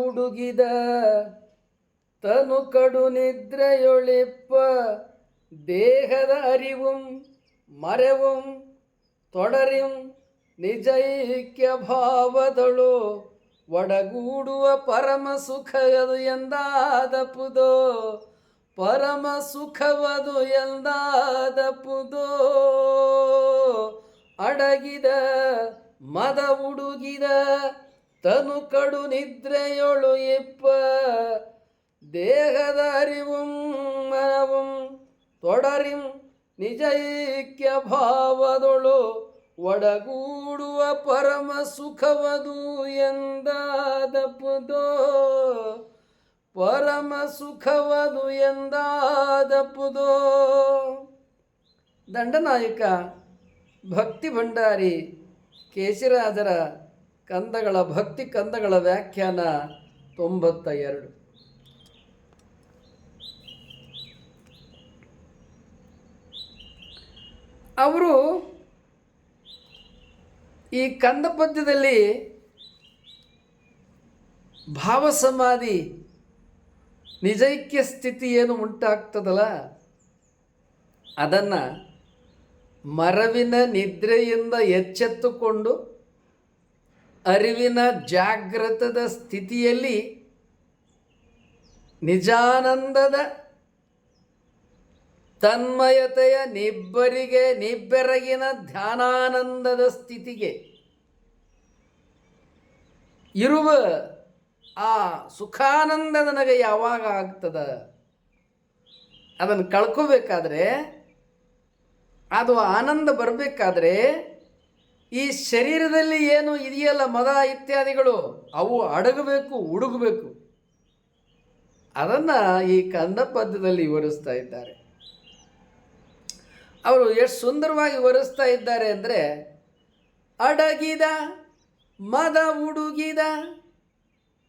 ಮದ ಹುಡುಗಿದ ತನು ಕಡು ನಿದ್ರೆಯೊಳಿಪ್ಪ. ದೇಹದ ಅರಿವುಂ ಮರೆವುಂ ತೊಡರಿಂ ನಿಜೈಕ್ಯ ಭಾವದಳು. ಒಡಗೂಡುವ ಪರಮ ಸುಖವದು ಎಂದಾದಪುದೋ. ಪರಮ ಸುಖವದು ಎಂದಾದಪುದೋ. ಅಡಗಿದ ಮದ ಹುಡುಗಿದ ತನು ಕಡು ನಿದ್ರೆಯೊಳು ಇಪ್ಪ. ದೇಹದ ಅರಿವುಂ ಮನವಂ ತೊಡರಿಂ ನಿಜ ಐಕ್ಯ ಭಾವದೊಳು ಒಡಗೂಡುವ ಪರಮ ಸುಖವದು ಎಂದಾದಪುದೋ ಪರಮ ಸುಖವದು ಎಂದಾದಪುದೋ ದಂಡನಾಯಕ ಭಕ್ತಿ ಭಂಡಾರಿ ಕೇಶರಾಜರ ಕಂದಗಳ ಭಕ್ತಿ ಕಂದಗಳ ವ್ಯಾಖ್ಯಾನ ತೊಂಬತ್ತ ಎರಡು ಅವರು ಈ ಕಂದ ಪದ್ಯದಲ್ಲಿ ಭಾವಸಮಾಧಿ, ನಿಜೈಕ್ಯ ಸ್ಥಿತಿ ಏನು ಉಂಟಾಗ್ತದಲ್ಲ? ಅದನ್ನು ಮರವಿನ ನಿದ್ರೆಯಿಂದ ಎಚ್ಚೆತ್ತುಕೊಂಡು ಅರಿವಿನ ಜಾಗೃತದ ಸ್ಥಿತಿಯಲ್ಲಿ ನಿಜಾನಂದದ ತನ್ಮಯತೆಯ ನಿಬ್ಬರಿಗೆ, ನಿಬ್ಬೆರಗಿನ ಧ್ಯಾನಾನಂದದ ಸ್ಥಿತಿಗೆ ಇರುವ ಆ ಸುಖಾನಂದ ನನಗೆ ಯಾವಾಗ ಆಗ್ತದ? ಅದನ್ನು ಕಳ್ಕೋಬೇಕಾದ್ರೆ, ಅದು ಆನಂದ ಬರಬೇಕಾದ್ರೆ ಈ ಶರೀರದಲ್ಲಿ ಏನು ಇದೆಯಲ್ಲ ಮದ ಇತ್ಯಾದಿಗಳು, ಅವು ಅಡಗಬೇಕು ಹುಡುಗಬೇಕು ಅದನ್ನು ಈ ಕಂದ ಪದ್ಯದಲ್ಲಿ ವಿವರಿಸ್ತಾ ಇದ್ದಾರೆ. ಅವರು ಎಷ್ಟು ಸುಂದರವಾಗಿ ವಿವರಿಸ್ತಾ ಇದ್ದಾರೆ ಅಂದರೆ, ಅಡಗಿದ ಮದ ಹುಡುಗಿದ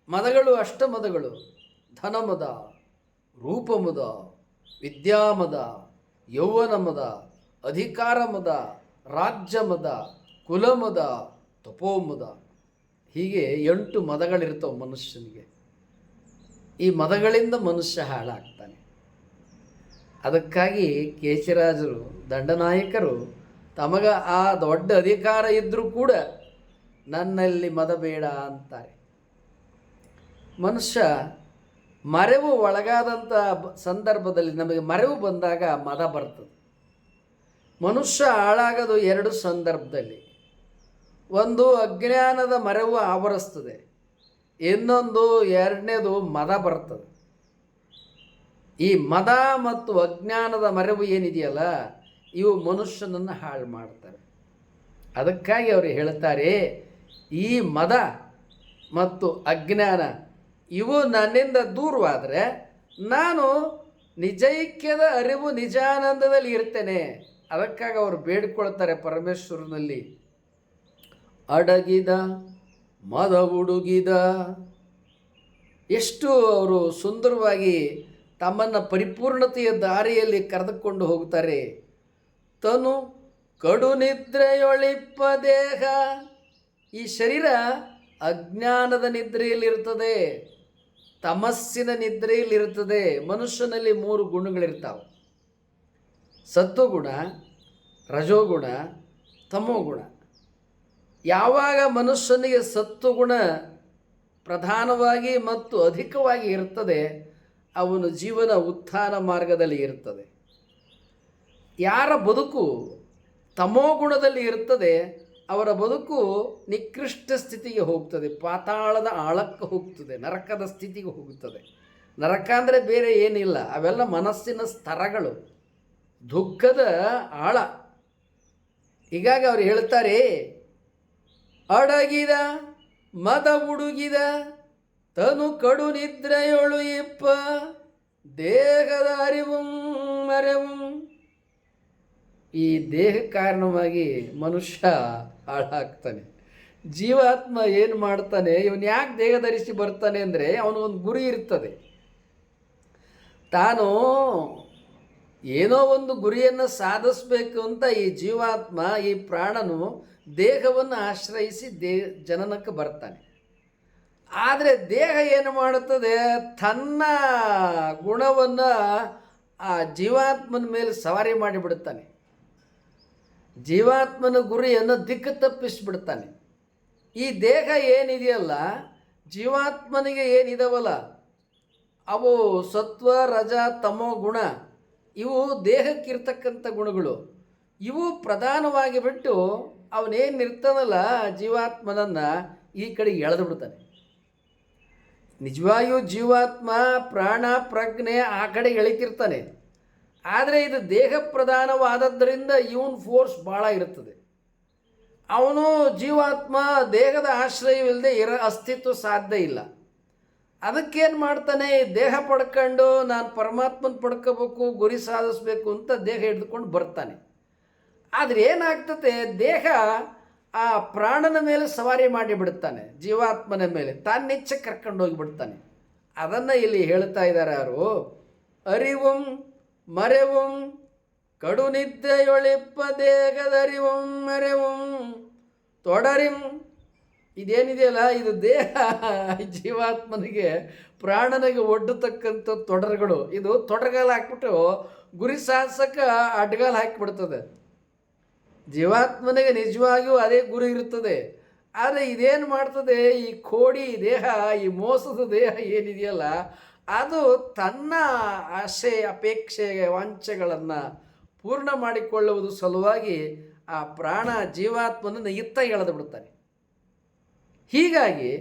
ಮದಗಳು ಅಷ್ಟಮದಗಳು ಧನಮದ, ರೂಪಮದ, ವಿದ್ಯಾಮದ ಯೌವನ ಮದ ಅಧಿಕಾರ ಮದ ರಾಜ್ಯ ಮದ ಕುಲಮದ, ತಪೋಮದ, ಹೀಗೆ ಎಂಟು ಮದಗಳಿರ್ತವೆ ಮನುಷ್ಯನಿಗೆ. ಈ ಮದಗಳಿಂದ ಮನುಷ್ಯ ಹಾಳಾಗ್ತಾನೆ. ಅದಕ್ಕಾಗಿ ಕೇಶರಾಜರು, ದಂಡನಾಯಕರು ತಮಗ ಆ ದೊಡ್ಡ ಅಧಿಕಾರ ಇದ್ದರೂ ಕೂಡ ನನ್ನಲ್ಲಿ ಮದ ಬೇಡ ಅಂತಾರೆ. ಮನುಷ್ಯ ಮರೆವು ಒಳಗಾದಂಥ ಸಂದರ್ಭದಲ್ಲಿ ನಮಗೆ ಮರೆವು ಬಂದಾಗ ಮದ ಬರ್ತದೆ. ಮನುಷ್ಯ ಹಾಳಾಗೋದು ಎರಡು ಸಂದರ್ಭದಲ್ಲಿ. ಒಂದು ಅಜ್ಞಾನದ ಮರೆವು ಆವರಿಸ್ತದೆ ಇನ್ನೊಂದು ಎರಡನೇದು ಮದ ಬರ್ತದೆ ಈ ಮದ ಮತ್ತು ಅಜ್ಞಾನದ ಮರೆವು ಏನಿದೆಯಲ್ಲ, ಇವು ಮನುಷ್ಯನನ್ನು ಹಾಳು ಮಾಡ್ತಾರೆ ಅದಕ್ಕಾಗಿ ಅವರು ಹೇಳ್ತಾರೆ, ಈ ಮದ ಮತ್ತು ಅಜ್ಞಾನ ಇವು ನನ್ನಿಂದ ದೂರವಾದರೆ ನಾನು ನಿಜೈಕ್ಯದ ಅರಿವು ನಿಜಾನಂದದಲ್ಲಿ ಇರ್ತೇನೆ. ಅದಕ್ಕಾಗಿ ಅವರು ಬೇಡಿಕೊಳ್ತಾರೆ ಪರಮೇಶ್ವರನಲ್ಲಿ. ಅಡಗಿದ, ಮದ ಹುಡುಗಿದ. ಎಷ್ಟು ಅವರು ಸುಂದರವಾಗಿ ತಮ್ಮನ್ನು ಪರಿಪೂರ್ಣತೆಯ ದಾರಿಯಲ್ಲಿ ಕರೆದುಕೊಂಡು ಹೋಗ್ತಾರೆ ತನು ಕಡು ನಿದ್ರೆಯೊಳಿಪ್ಪ ದೇಹ. ಈ ಶರೀರ ಅಜ್ಞಾನದ ನಿದ್ರೆಯಲ್ಲಿರ್ತದೆ ತಮಸ್ಸಿನ ನಿದ್ರೆಯಲ್ಲಿರ್ತದೆ ಮನುಷ್ಯನಲ್ಲಿ ಮೂರು ಗುಣಗಳಿರ್ತಾವೆ. ಸತ್ವಗುಣ, ರಜೋಗುಣ, ತಮೋಗುಣ. ಯಾವಾಗ ಮನುಷ್ಯನಿಗೆ ಸತ್ವಗುಣ ಪ್ರಧಾನವಾಗಿ ಮತ್ತು ಅಧಿಕವಾಗಿ ಇರ್ತದೆ, ಅವನು ಜೀವನ ಉತ್ಥಾನ ಮಾರ್ಗದಲ್ಲಿ ಇರ್ತದೆ. ಯಾರ ಬದುಕು ತಮೋಗುಣದಲ್ಲಿ ಇರ್ತದೆ, ಅವರ ಬದುಕು ನಿಕೃಷ್ಟ ಸ್ಥಿತಿಗೆ ಹೋಗ್ತದೆ. ಪಾತಾಳದ ಆಳಕ್ಕೆ ಹೋಗ್ತದೆ, ನರಕದ ಸ್ಥಿತಿಗೆ ಹೋಗುತ್ತದೆ ನರಕ ಅಂದರೆ ಬೇರೆ ಏನಿಲ್ಲ, ಅವೆಲ್ಲ ಮನಸ್ಸಿನ ಸ್ತರಗಳು ದುಃಖದ ಆಳ. ಹೀಗಾಗಿ ಅವ್ರು ಹೇಳ್ತಾರೆ ಅಡಗಿದ, ಮದ ಉಡುಗಿದ, ತನು ಕಡು ನಿದ್ರೆಯೊಳು ಇಪ್ಪ, ದೇಹದ ಅರಿವು ಮರೆವು. ಈ ದೇಹ ಕಾರಣವಾಗಿ ಮನುಷ್ಯ ಹಾಳಾಗ್ತಾನೆ. ಜೀವಾತ್ಮ ಏನು ಮಾಡ್ತಾನೆ, ಇವನು ಯಾಕೆ ದೇಹ ಧರಿಸಿ ಬರ್ತಾನೆ ಅಂದರೆ ಅವನಿಗೊಂದು ಗುರಿ ಇರ್ತದೆ. ತಾನು ಏನೋ ಒಂದು ಗುರಿಯನ್ನು ಸಾಧಿಸಬೇಕು ಅಂತ ಈ ಜೀವಾತ್ಮ, ಈ ಪ್ರಾಣನು ದೇಹವನ್ನು ಆಶ್ರಯಿಸಿ ದೇ ಜನನಕ್ಕೆ ಬರ್ತಾನೆ. ಆದರೆ ದೇಹ ಏನು ಮಾಡುತ್ತದೆ? ತನ್ನ ಗುಣವನ್ನು ಆ ಜೀವಾತ್ಮನ ಮೇಲೆ ಸವಾರಿ ಮಾಡಿಬಿಡುತ್ತಾನೆ ಜೀವಾತ್ಮನ ಗುರಿಯನ್ನು ದಿಕ್ಕು ತಪ್ಪಿಸಿಬಿಡ್ತಾನೆ. ಈ ದೇಹ ಏನಿದೆಯಲ್ಲ, ಜೀವಾತ್ಮನಿಗೆ ಏನಿದಾವಲ್ಲ, ಅವು ಸತ್ವ, ರಜ, ತಮೋ ಗುಣ, ಇವು ದೇಹಕ್ಕಿರ್ತಕ್ಕಂಥ ಗುಣಗಳು. ಇವು ಪ್ರಧಾನವಾಗಿ ಬಿಟ್ಟು ಅವನೇನಿರ್ತಾನಲ್ಲ ಜೀವಾತ್ಮನನ್ನು ಈ ಕಡೆ ಎಳೆದು ಬಿಡ್ತಾನೆ. ನಿಜವಾಗಿಯೂ ಜೀವಾತ್ಮ ಪ್ರಾಣ ಪ್ರಜ್ಞೆ ಆ ಕಡೆ ಎಳಿತಿರ್ತಾನೆ. ಆದರೆ ಇದು ದೇಹ ಪ್ರಧಾನವಾದದ್ದರಿಂದ ಇವನ್ ಫೋರ್ಸ್ ಭಾಳ ಇರುತ್ತದೆ ಅವನು ಜೀವಾತ್ಮ ದೇಹದ ಆಶ್ರಯವಿಲ್ಲದೆ ಇರ ಅಸ್ತಿತ್ವ ಸಾಧ್ಯ ಇಲ್ಲ. ಅದಕ್ಕೇನು ಮಾಡ್ತಾನೆ? ದೇಹ ಪಡ್ಕೊಂಡು ನಾನು ಪರಮಾತ್ಮನ ಪಡ್ಕೋಬೇಕು, ಗುರಿ ಸಾಧಿಸ್ಬೇಕು ಅಂತ ದೇಹ ಹಿಡಿದುಕೊಂಡು ಬರ್ತಾನೆ. ಆದರೆ ಏನಾಗ್ತದೆ, ದೇಹ ಆ ಪ್ರಾಣನ ಮೇಲೆ ಸವಾರಿ ಮಾಡಿಬಿಡ್ತಾನೆ ಜೀವಾತ್ಮನ ಮೇಲೆ. ತಾನಿಚ್ಛೆ ಕರ್ಕೊಂಡು ಹೋಗಿಬಿಡ್ತಾನೆ ಅದನ್ನು ಇಲ್ಲಿ ಹೇಳ್ತಾ ಇದ್ದಾರೆ ಯಾರು? ಅರಿವುಂ ಮರೆವುಂ ಕಡು ನಿದ್ದೆಯೊಳಿಪ್ಪ ದೇಹದರಿವುಂ ಮರೆವುಂ ತೊಡರಿಂ. ಇದೇನಿದೆಯಲ್ಲ, ಇದು ದೇಹ ಜೀವಾತ್ಮನಿಗೆ, ಪ್ರಾಣನಿಗೆ ಒಡ್ಡತಕ್ಕಂಥ ತೊಡರುಗಳು. ಇದು ತೊಡರ್ಗಾಲ ಹಾಕ್ಬಿಟ್ಟು ಗುರಿ ಸಾಧಿಸಕ್ಕೆ ಅಡ್ಗಾಲ ಹಾಕಿಬಿಡ್ತದೆ. ಜೀವಾತ್ಮನಿಗೆ ನಿಜವಾಗಿಯೂ ಅದೇ ಗುರಿ ಇರುತ್ತದೆ. ಆದರೆ ಇದೇನು ಮಾಡ್ತದೆ? ಈ ಕೋಡಿ ದೇಹ, ಈ ಮೋಸದ ದೇಹ ಏನಿದೆಯಲ್ಲ, ಅದು ತನ್ನ ಆಸೆ, ಅಪೇಕ್ಷೆ, ವಾಂಛೆಗಳನ್ನು ಪೂರ್ಣ ಮಾಡಿಕೊಳ್ಳುವುದು ಸಲುವಾಗಿ ಆ ಪ್ರಾಣ ಜೀವಾತ್ಮನನ್ನು ಇತ್ತ ಎಳೆದು ಬಿಡ್ತಾನೆ ಹೀಗಾಗಿ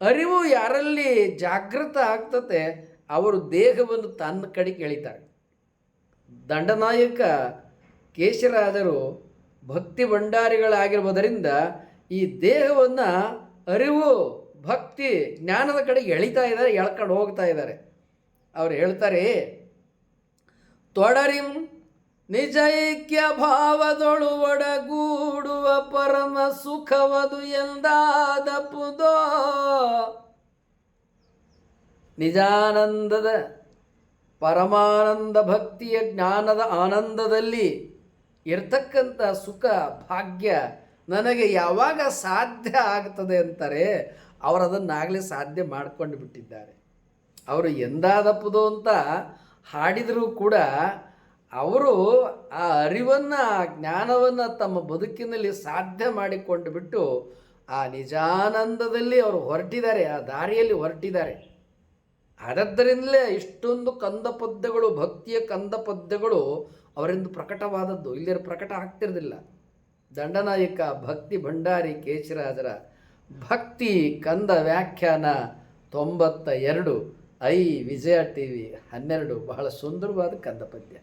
ಅರಿವು ಯಾರಲ್ಲಿ ಜಾಗೃತ ಆಗ್ತತೆ, ಅವರು ದೇಹವನ್ನು ತನ್ನ ಕಡೆಗೆ ಎಳಿತಾರೆ. ದಂಡನಾಯಕ ಕೇಶರಾಜರು ಭಕ್ತಿ ಭಂಡಾರಿಗಳಾಗಿರುವುದರಿಂದ ಈ ದೇಹವನ್ನು ಅರಿವು, ಭಕ್ತಿ, ಜ್ಞಾನದ ಕಡೆಗೆ ಎಳಿತಾ ಇದ್ದಾರೆ, ಎಳ್ಕೊಂಡು ಹೋಗ್ತಾ ಇದ್ದಾರೆ. ಅವ್ರು ಹೇಳ್ತಾರೆ, ತೊಡರಿಂ ನಿಜೈಕ್ಯ ಭಾವದೊಳು ಒಡಗೂಡುವ ಪರಮ ಸುಖವದು ಎಂದಾದ ಪುದೋ ನಿಜಾನಂದದ, ಪರಮಾನಂದ ಭಕ್ತಿಯ ಜ್ಞಾನದ ಆನಂದದಲ್ಲಿ ಇರ್ತಕ್ಕಂಥ ಸುಖ, ಭಾಗ್ಯ ನನಗೆ ಯಾವಾಗ ಸಾಧ್ಯ ಆಗ್ತದೆ ಅಂತಾರೆ ಅವರು ಅದನ್ನಾಗಲೇ ಸಾಧ್ಯ ಮಾಡಿಕೊಂಡು ಬಿಟ್ಟಿದ್ದಾರೆ. ಅವರು ಎಂದಾದಪ್ಪದು ಅಂತ ಹಾಡಿದರೂ ಕೂಡ ಅವರು ಆ ಅರಿವನ್ನು, ಆ ಜ್ಞಾನವನ್ನು ತಮ್ಮ ಬದುಕಿನಲ್ಲಿ ಸಾಧ್ಯ ಮಾಡಿಕೊಂಡು ಬಿಟ್ಟು ಆ ನಿಜಾನಂದದಲ್ಲಿ ಅವರು ಹೊರಟಿದ್ದಾರೆ, ಆ ದಾರಿಯಲ್ಲಿ ಹೊರಟಿದ್ದಾರೆ. ಆದದ್ದರಿಂದಲೇ ಇಷ್ಟೊಂದು ಕಂದ ಪದ್ಯಗಳು ಭಕ್ತಿಯ ಕಂದ ಪದ್ಯಗಳು ಅವರಿಂದ ಪ್ರಕಟವಾದದ್ದು. ಇಲ್ಲಿ ಪ್ರಕಟ ಆಗ್ತಿರಲಿಲ್ಲ ದಂಡನಾಯಕ, ಭಕ್ತಿ ಭಂಡಾರಿ, ಕೇಶರಾಜರ. ಭಕ್ತಿ ಕಂದ ವ್ಯಾಖ್ಯಾನ ತೊಂಬತ್ತ ಎರಡು ಐ ವಿಜಯ ಟಿ ವಿ ಹನ್ನೆರಡು. ಬಹಳ ಸುಂದರವಾದ ಕಂದ ಪದ್ಯ